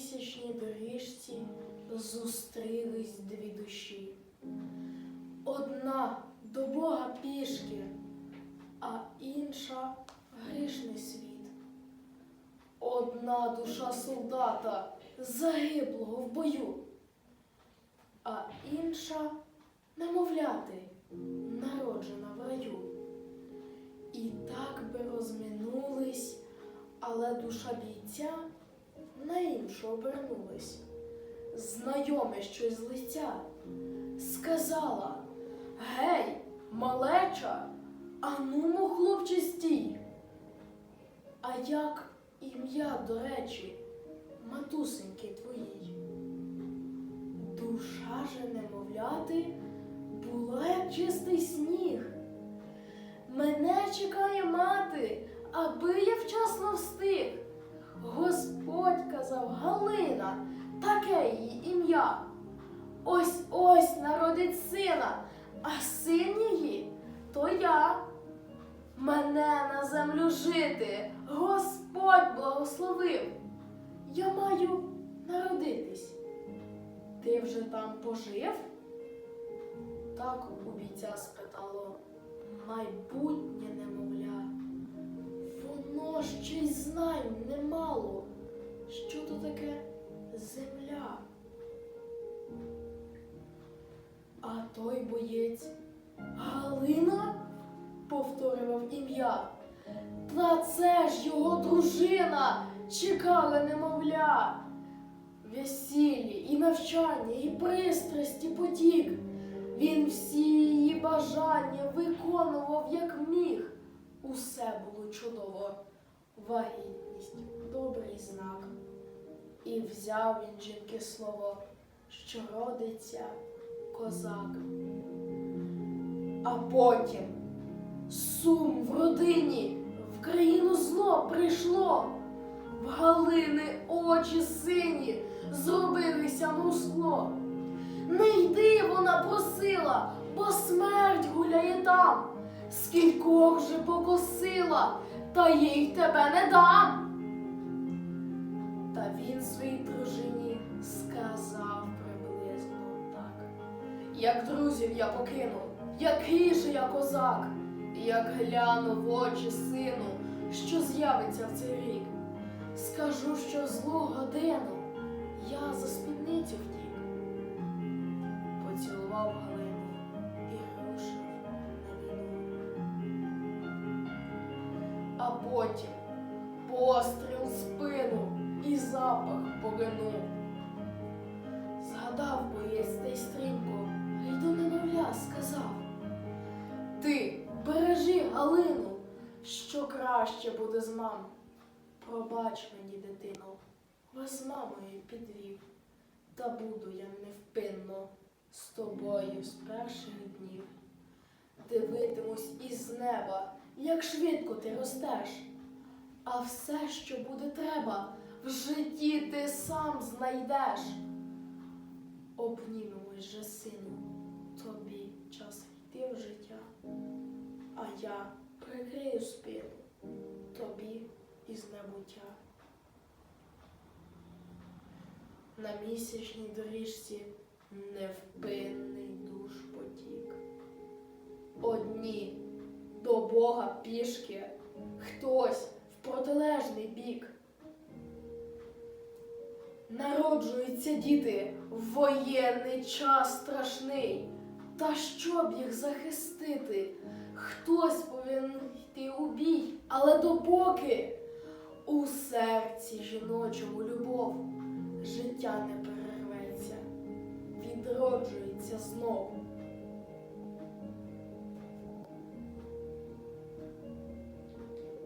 місячній доріжці зустрілись дві душі. Одна до Бога пішки, а інша грішний світ. Одна душа солдата загиблого в бою, а інша немовляти, народжена в раю. І так би розминулись, але душа бійця іншу обернулась. Знайоме щось з лиця сказала: Гей, малеча, а нумо, хлопче, стій. А як ім'я, до речі, матусеньки твоїй? Душа же немовляти була як чистий сніг. Мене чекає мати, Таке її ім'я. Ось ось народить сина, а син її то я. Мене на землю жити, Господь благословив. Я маю народитись. Ти вже там пожив? Так у бійця спитало майбутнє немовля. Воно ще й знань немало. Що то таке земля? А той боєць Галина повторював ім'я. Та це ж його дружина чекала немовля. Весіллі і навчання, і пристрасті потік. Він всі її бажання виконував як міг. Усе було чудово. Вагітність добрий знак. І взяв він жінки слово, що родиться козак. А потім сум в родині, в країну зло прийшло. В Галини очі сині зробилися мов скло. Не йди, вона просила, бо смерть гуляє там. Скількох же покосила, та їй тебе не дам. Він своїй дружині сказав приблизно так. Як друзів я покинув, який же я козак, як гляну в очі сину, що з'явиться в цей рік. Скажу, що злу годину я за спідницю втік. Поцілував Галину і рушив на війну. А потім постріл в спину запах поглинув. Згадав боєць та й стрімко, й до немовля сказав. Ти бережи Галину, що краще буде з мам. Пробач мені, дитино, вас мамою підвів, та буду я невпинно з тобою з перших днів. Дивитимусь із неба, як швидко ти ростеш, а все, що буде треба, в житті ти сам знайдеш. Обнімемось же, сину, тобі час йти в життя, а я прикрию спину тобі із небуття. На місячній доріжці невпинний душ потік. Одні до Бога пішки, хтось в протилежний бік. Народжуються діти в воєнний час страшний. Та щоб їх захистити, хтось повинен йти у бій, але допоки у серці жіночому любов життя не перерветься, відроджується знов.